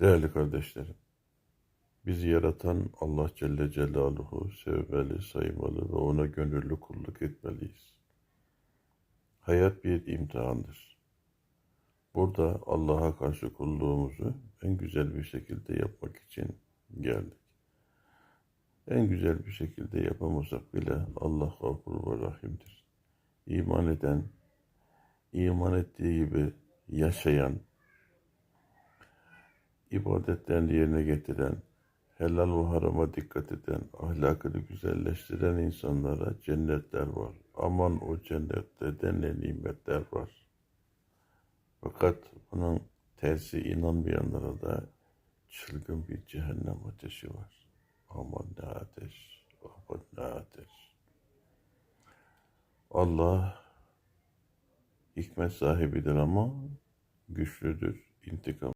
Değerli kardeşlerim, bizi yaratan Allah Celle Celaluhu sevmeli, saymalı ve ona gönüllü kulluk etmeliyiz. Hayat bir imtihandır. Burada Allah'a karşı kulluğumuzu en güzel bir şekilde yapmak için geldik. En güzel bir şekilde yapamasak bile Allah gafur ve rahimdir. İman eden, iman ettiği gibi yaşayan, ibadetlerini yerine getiren, helal ve harama dikkat eden, ahlakını güzelleştiren insanlara cennetler var. Aman o cennette de ne nimetler var. Fakat bunun tersi inanmayanlara da çılgın bir cehennem ateşi var. Aman ne ateş, aman ne ateş. Allah hikmet sahibidir ama güçlüdür, intikam